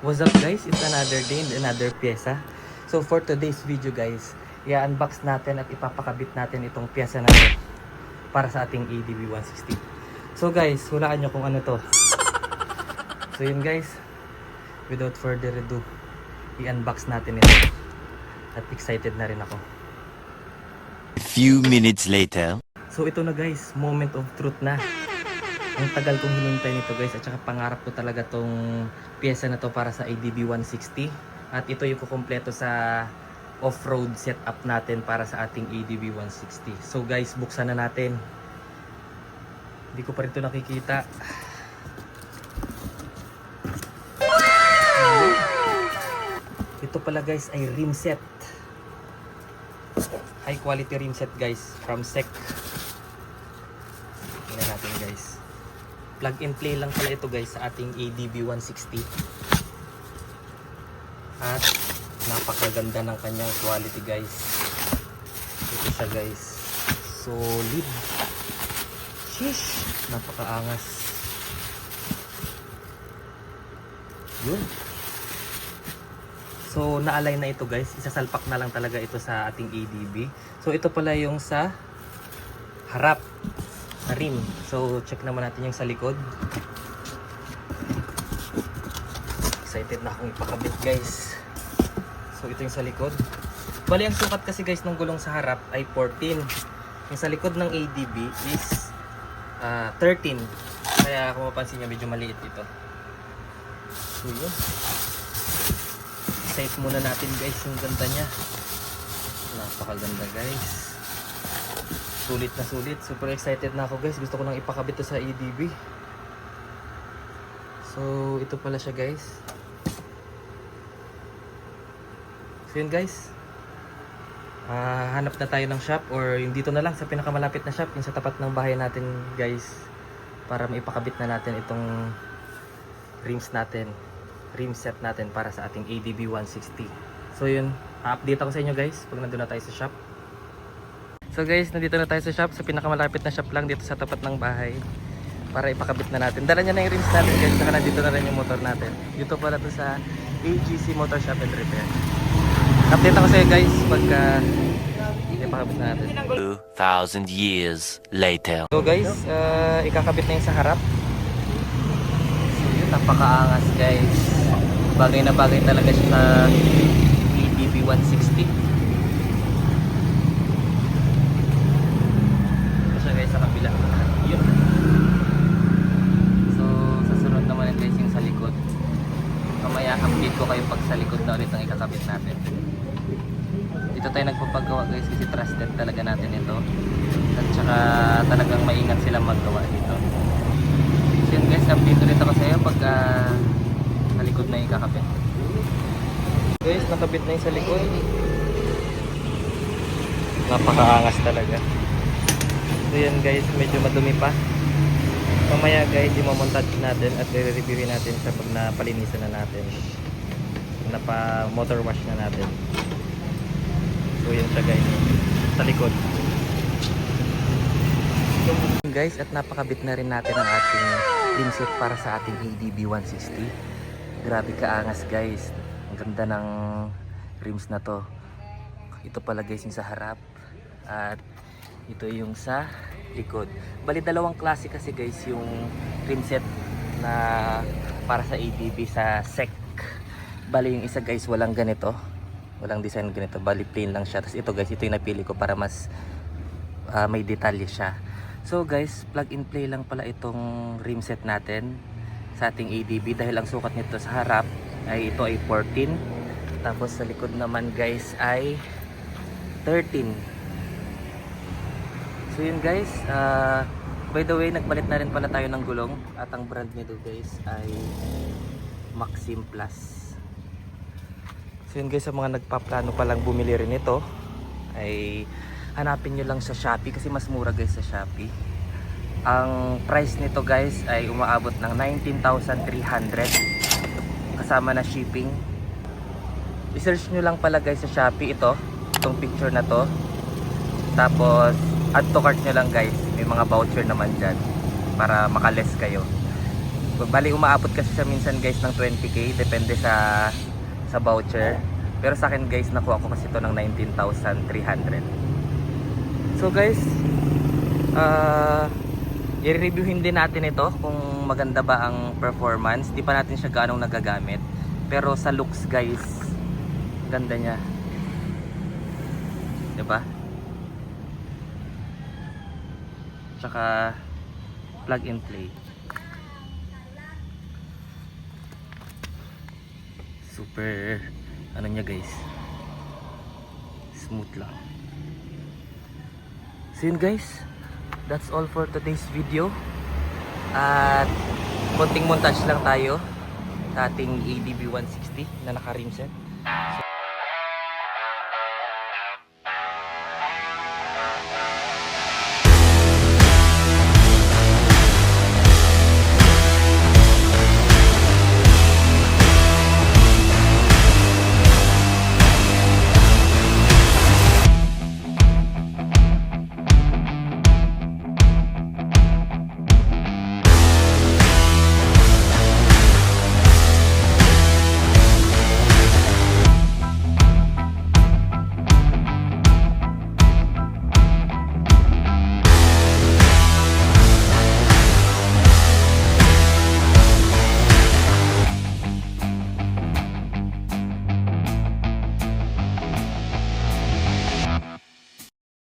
What's up guys? It's another day and another pyesa. So for today's video guys, i-unbox natin at ipapakabit natin itong pyesa na to para sa ating ADB 160. So guys, hulaan nyo kung ano to. So yun guys, without further ado, i-unbox natin ito. At excited na rin ako. A few minutes later. So ito na guys, moment of truth na. Ang tagal kong hinintay nito guys at saka pangarap ko talaga tong pyesa na to para sa ADB 160 at ito yung kukumpleto sa off-road setup natin para sa ating ADB 160. So guys, buksan na natin. Hindi ko pa rin ito nakikita. Ito pala guys ay rim set. High quality rim set guys from SEC. Tingnan natin guys. Plug and play lang pala ito guys sa ating ADB 160. At napakaganda ng kanyang quality guys. Ito siya guys. Solid. Sheesh. Napakaangas. Yun. So, na-align na ito guys. Isasalpak na lang talaga ito sa ating ADB. So, ito pala yung sa harap na rim. So, check naman natin yung sa likod. Excited na akong ipakabit guys. So, ito yung sa likod. Bali, ang sukat kasi guys ng gulong sa harap ay 14. Yung sa likod ng ADB is ah, 13. Kaya kung mapansin nyo, medyo maliit ito. So, yun. Sight muna natin guys yung ganda niya. Napakaganda guys. Sulit na sulit. Super excited na ako guys. Gusto ko nang ipakabit to sa ADB. So, ito pala siya guys. So yun guys. Ah, hanap na tayo ng shop or yung dito na lang sa pinakamalapit na shop, yung sa tapat ng bahay natin guys para maipakabit na natin itong rims natin rim set natin para sa ating ADB 160 so yun, update ako sa inyo guys pag nandun na tayo sa shop so guys, nandito na tayo sa shop sa pinakamalapit na shop lang dito sa tapat ng bahay para ipakabit na natin dala niya na yung rims natin guys saka nandito na rin yung motor natin dito pala to sa AGC Motor Shop and Repair update ako sa inyo guys pagka ipakabit na natin 2,000 years later. So guys, uh, ikakabit na yung sa harap. So yun, napakaangas guys. Bagay na bagay talaga siya sa ATV 160. Ito siya guys sa kabila. Yun. So, sa sunod naman guys yung sa likod. Mamaya update ko kayo pag sa likod na ulit ang ikakabit natin. Dito tayo nagpapagawa guys trusted talaga natin ito. At saka talagang maingat silang maggawa dito. So yun guys, update ulit ako sa iyo pag ah, sa likod na yung kakabit. Guys, nakabit na yung sa likod. Napakaangas talaga. So yan guys, medyo madumi pa. Mamaya guys, i-montage natin at i-review natin sa pag napalinisan na natin. Napa motor wash na natin. So yan siya guys, sa likod. Guys, at napakabit na rin natin ang ating set para sa ating ADB 160. Grabe kaangas guys. Ang ganda ng rims na to. Ito pala guys yung sa harap. At ito yung sa likod. Bali dalawang klase kasi guys yung rim set na para sa ADB sa SEC. Bali yung isa guys walang ganito. Walang design ganito. Bali plain lang siya. Tapos ito guys, ito yung napili ko para mas ah, may detalye siya. So guys, plug and play lang pala itong rim set natin sa ating ADB dahil ang sukat nito sa harap ay ito ay 14 tapos sa likod naman guys ay 13 so yun guys ah, by the way nagpalit na rin pala tayo ng gulong at ang brand nito guys ay Maxim Plus so yun guys sa mga nagpaplano palang bumili rin ito ay hanapin nyo lang sa Shopee kasi mas mura guys sa Shopee. Ang price nito guys ay umaabot ng 19,300 kasama na shipping. I-search nyo lang pala guys sa Shopee ito itong picture na to. Tapos add to cart nyo lang guys. May mga voucher naman dyan para makaless kayo. Bali umaabot kasi siya minsan guys ng 20k depende sa sa voucher. Pero sa akin guys nakuha ko kasi ito ng 19,300. So guys, ah i-reviewin din natin ito kung maganda ba ang performance. Di pa natin siya ganong nagagamit. Pero sa looks guys, ganda niya. ba? Tsaka plug and play. Super ano niya guys. Smooth lang. So yun guys, that's all for today's video. At konting montage lang tayo sa ating ADB 160 na naka-rim set.